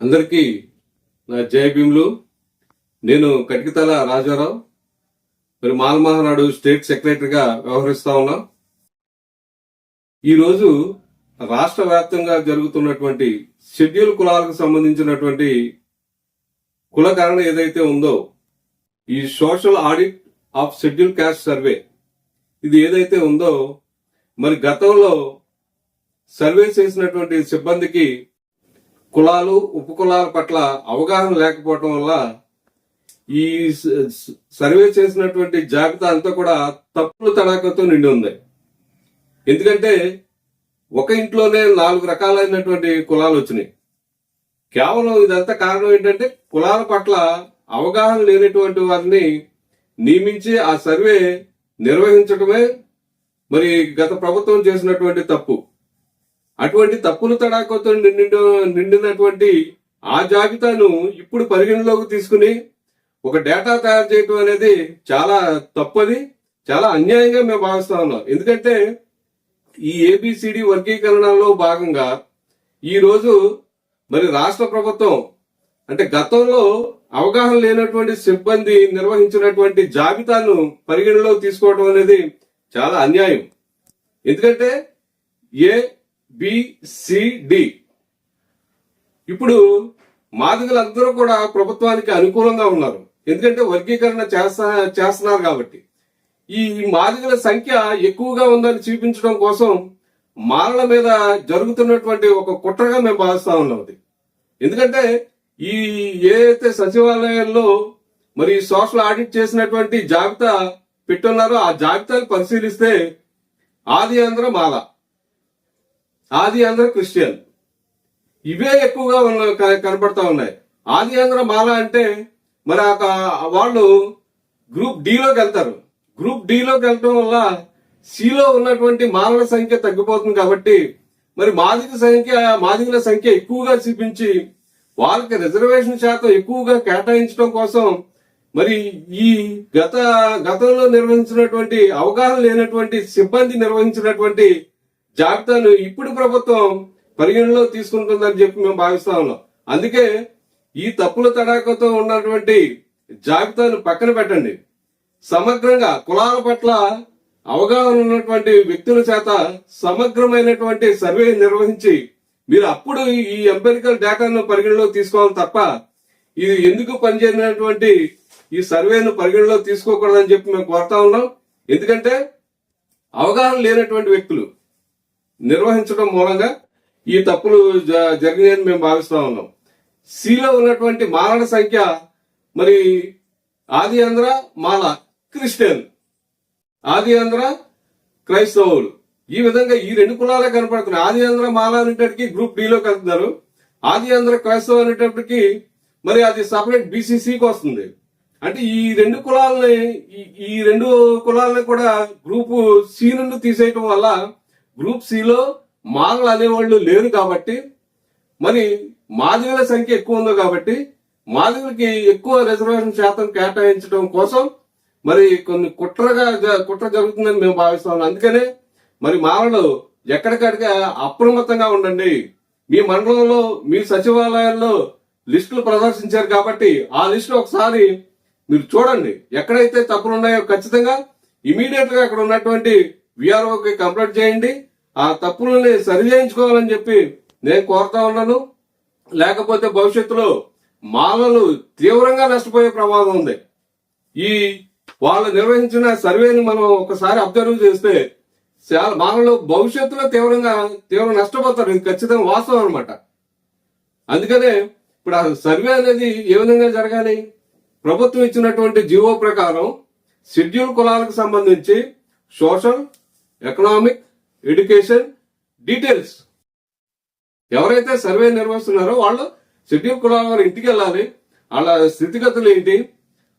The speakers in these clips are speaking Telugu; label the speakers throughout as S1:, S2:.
S1: అందరికీ నా జయ భీములు. నేను కటికతల రాజారావు. మరి మాల్మహనాడు స్టేట్ సెక్రటరీగా వ్యవహరిస్తా ఉన్నా. ఈరోజు రాష్ట్ర వ్యాప్తంగా జరుగుతున్నటువంటి షెడ్యూల్ కులాలకు సంబంధించినటువంటి కులకరణ ఏదైతే ఉందో ఈ social audit of schedule caste survey. ఇది ఏదైతే ఉందో మరి గతంలో సర్వే చేసినటువంటి సిబ్బందికి కులాలు ఉపకులాల పట్ల అవగాహన లేకపోవటం వల్ల ఈ స- సర్వే చేసినటువంటి జాబితా అంతా కూడా తప్పుల తడాకతో నిండి ఉంది. ఎందుకంటే ఒక ఇంట్లోనే నాలుగు రకాలైనటువంటి కులాలు వచ్చినాయి. కేవలం ఇదంతా కారణం ఏంటంటే కులాల పట్ల అవగాహన లేనటువంటి వారిని నియమించి ఆ సర్వే నిర్వహించడమే మరి గత ప్రభుత్వం చేసినటువంటి తప్పు. అటువంటి తప్పులు తడాకతో నిండి నిండినటువంటి ఆ జాబితాను ఇప్పుడు పరిగణలోకి తీసుకుని ఒక డేటా తయారు చేయటం అనేది చాలా తప్పది చాలా అన్యాయంగా మేము భావిస్తా ఉన్నాం. ఎందుకంటే ఈ ఏబిసిడి వర్గీకరణలో భాగంగా ఈరోజు మరి రాష్ట్ర ప్రభుత్వం అంటే గతంలో అవగాహన లేనటువంటి సిబ్బంది నిర్వహించినటువంటి జాబితాను పరిగణలోకి తీసుకోవడం అనేది చాలా అన్యాయం. ఎందుకంటే ఏ బిసిడి ఇప్పుడు మాదిగలందరూ కూడా ప్రభుత్వానికి అనుకూలంగా ఉన్నారు. ఎందుకంటే వర్గీకరణ చేస్తా చేస్తున్నారు కాబట్టి. ఈ మాదిగల సంఖ్య ఎక్కువగా ఉందని చూపించడం కోసం మాలల మీద జరుగుతున్నటువంటి ఒక కుట్రగా మేము భావిస్తా ఉన్నాం ఎందుకంటే ఈ ఏదైతే సచివాలయాల్లో మరి సోషల్ ఆడిట్ చేసినటువంటి జాబితా పెట్టున్నారో ఆ జాబితాను పరిశీలిస్తే ఆది ఆంధ్ర మాల. ఆది ఆంధ్ర క్రిస్టియన్. ఇవే ఎక్కువగా ఉన్న క- కనపడతా ఉన్నాయి. ఆది ఆంధ్ర మాల అంటే మరి వాళ్ళు గ్రూప్ డిలోకి వెళ్తారు. గ్రూప్ డిలోకి వెళ్ళటం వల్ల సిలో ఉన్నటువంటి మాలల సంఖ్య తగ్గిపోతుంది కాబట్టి మరి మాదిక సంఖ్య మాదిగల సంఖ్య ఎక్కువగా చూపించి వాళ్ళకి రిజర్వేషన్ శాతం ఎక్కువగా కేటాయించడం కోసం మరి ఈ గత గతంలో నిర్వహించినటువంటి అవగాహన లేనటువంటి సిబ్బంది నిర్వహించినటువంటి జాబితాను ఇప్పుడు ప్రభుత్వం పరిగణలో తీసుకుంటుందని చెప్పి మేము భావిస్తా ఉన్నాం. అందుకే ఈ తప్పుల తడాకతో ఉన్నటువంటి జాబితాను పక్కన పెట్టండి. సమగ్రంగా కులాల పట్ల అవగాహన ఉన్నటువంటి వ్యక్తుల చేత సమగ్రమైనటువంటి సర్వే నిర్వహించి మీరు అప్పుడు ఈ ఎంపెరికల్ డేటాను పరిగణలో తీసుకోవాలి తప్ప ఇది ఎందుకు పనిచేయనటువంటి ఈ సర్వేను పరిగణలో తీసుకోకూడదని చెప్పి మేము కోరుతా ఉన్నాం. ఎందుకంటే అవగాహన లేనటువంటి వ్యక్తులు నిర్వహించడం మూలంగా ఈ తప్పులు జ- జరిగినాయని మేము భావిస్తా ఉన్నాం. సిలో ఉన్నటువంటి మాలల సంఖ్య మరి ఆది ఆంధ్ర మాల క్రిస్టియన్ ఆది ఆంధ్ర క్రైస్తవులు. ఈ విధంగా ఈ రెండు కులాలే కనపడుతున్నాయి. ఆది ఆంధ్ర మాల అనేటప్పటికి గ్రూప్ డిలోకి వెళ్తున్నారు ఆది ఆంధ్ర క్రైస్తవ అనేటప్పటికి మరి అది సపరేట్ బీసీసీకి వస్తుంది. అంటే ఈ రెండు కులాలని ఈ- ఈ రెండు కులాలని కూడా గ్రూప్ సి నుండి తీసేయటం వల్ల గ్రూప్ సిలో మాలలు అనేవాళ్ళు లేరు కాబట్టి మరి మాదిగల సంఖ్య ఎక్కువ ఉంది కాబట్టి మాదిగలకి ఎక్కువ రిజర్వేషన్ శాతం కేటాయించడం కోసం మరి కొన్ని కుట్రగా కుట్ర జరుగుతుందని మేము భావిస్తాం అందుకనే మరి మాలలు ఎక్కడికడిగా అప్రమత్తంగా ఉండండి. మీ మండలంలో మీ సచివాలయాల్లో లిస్టులు ప్రదర్శించారు కాబట్టి ఆ లిస్టు ఒకసారి మీరు చూడండి. ఎక్కడైతే తప్పులు ఉన్నాయో ఖచ్చితంగా ఇమీడియట్గా అక్కడ ఉన్నటువంటి విఆర్ఓకి కంప్లైంట్ చేయండి. ఆ తప్పులని సరి చేయించుకోవాలని చెప్పి నేను కోరుతా ఉన్నాను. లేకపోతే భవిష్యత్తులో మాలలు తీవ్రంగా నష్టపోయే ప్రమాదం ఉంది. ఈ వాళ్ళు నిర్వహించిన సర్వేని మనం ఒకసారి అబ్జర్వ్ చేస్తే చాలా మాలలు భవిష్యత్తులో తీవ్రంగా తీవ్ర నష్టపోతారు. ఇది ఖచ్చితంగా వాస్తవం అనమాట అందుకనే ఇప్పుడు ఆ సర్వే అనేది ఏ విధంగా జరగాలి? ప్రభుత్వం ఇచ్చినటువంటి జీవో ప్రకారం షెడ్యూల్ కులాలకు సంబంధించి సోషల్ ఎకనామిక్ ఎడ్యుకేషన్ డీటెయిల్స్ ఎవరైతే సర్వే నిర్వహిస్తున్నారో వాళ్ళు షెడ్యూల్ కులాల వారి ఇంటికి వెళ్ళాలి. వాళ్ళ స్థితిగతులు ఏంటి?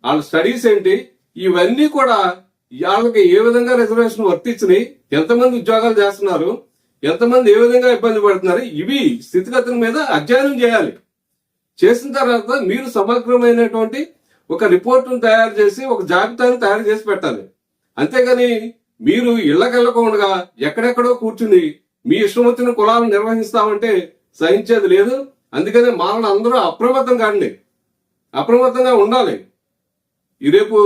S1: వాళ్ళ స్టడీస్ ఏంటి? ఇవన్నీ కూడా వాళ్ళకి ఏ విధంగా రిజర్వేషన్ వర్తించినాయి? ఎంతమంది ఉద్యోగాలు చేస్తున్నారు? ఎంతమంది ఏ విధంగా ఇబ్బంది పడుతున్నారు? ఇవి స్థితిగతుల మీద అధ్యయనం చేయాలి. చేసిన తర్వాత మీరు సమగ్రమైనటువంటి ఒక రిపోర్టును తయారు చేసి ఒక జాబితాను తయారు చేసి పెట్టాలి. అంతేగాని మీరు ఇళ్ళకెళ్ళకుండా ఎక్కడెక్కడో కూర్చుని మీ ఇష్టం వచ్చిన కులాలను నిర్వహిస్తామంటే సహించేది లేదు. అందుకనే మారణ అందరూ అప్రమత్తం కాండి అప్రమత్తంగా ఉండాలి. ఈ రేపు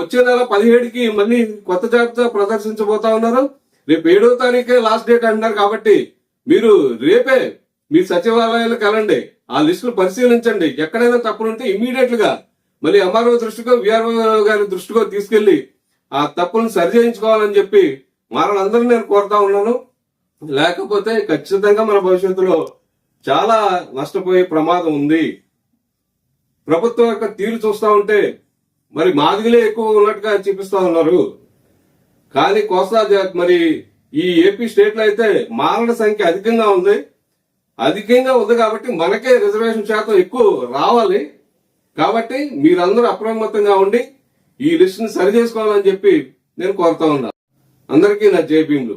S1: వచ్చే నెల పదిహేడుకి మళ్ళీ కొత్త జాబితా ప్రదర్శించబోతా ఉన్నారు. రేపు ఏడో తారీఖే లాస్ట్ డేట్ అంటున్నారు కాబట్టి మీరు రేపే మీ సచివాలయాలకు వెళ్ళండి. ఆ లిస్టులు పరిశీలించండి. ఎక్కడైనా తప్పులుంటే ఇమీడియట్గా మళ్ళీ ఎంఆర్ఓ దృష్టికో విఆర్ఓ గారి దృష్టికో తీసుకెళ్ళి ఆ తప్పులను సరి చేయించుకోవాలని చెప్పి మారలందరూ నేను కోరుతా ఉన్నాను. లేకపోతే ఖచ్చితంగా మన భవిష్యత్తులో చాలా నష్టపోయే ప్రమాదం ఉంది. ప్రభుత్వం యొక్క తీరు చూస్తా ఉంటే మరి మాదిగలే ఎక్కువ ఉన్నట్టుగా చూపిస్తా ఉన్నారు. కానీ కోస్తా మరి ఈ ఏపీ స్టేట్లో అయితే మారణ సంఖ్య అధికంగా ఉంది. అధికంగా ఉంది కాబట్టి మనకే రిజర్వేషన్ శాతం ఎక్కువ రావాలి. కాబట్టి మీరందరూ అప్రమత్తంగా ఉండి ఈ లిస్ట్ని సరి చేసుకోవాలని చెప్పి నేను కోరుతా ఉన్నా. అందరికీ నా జై భీములు.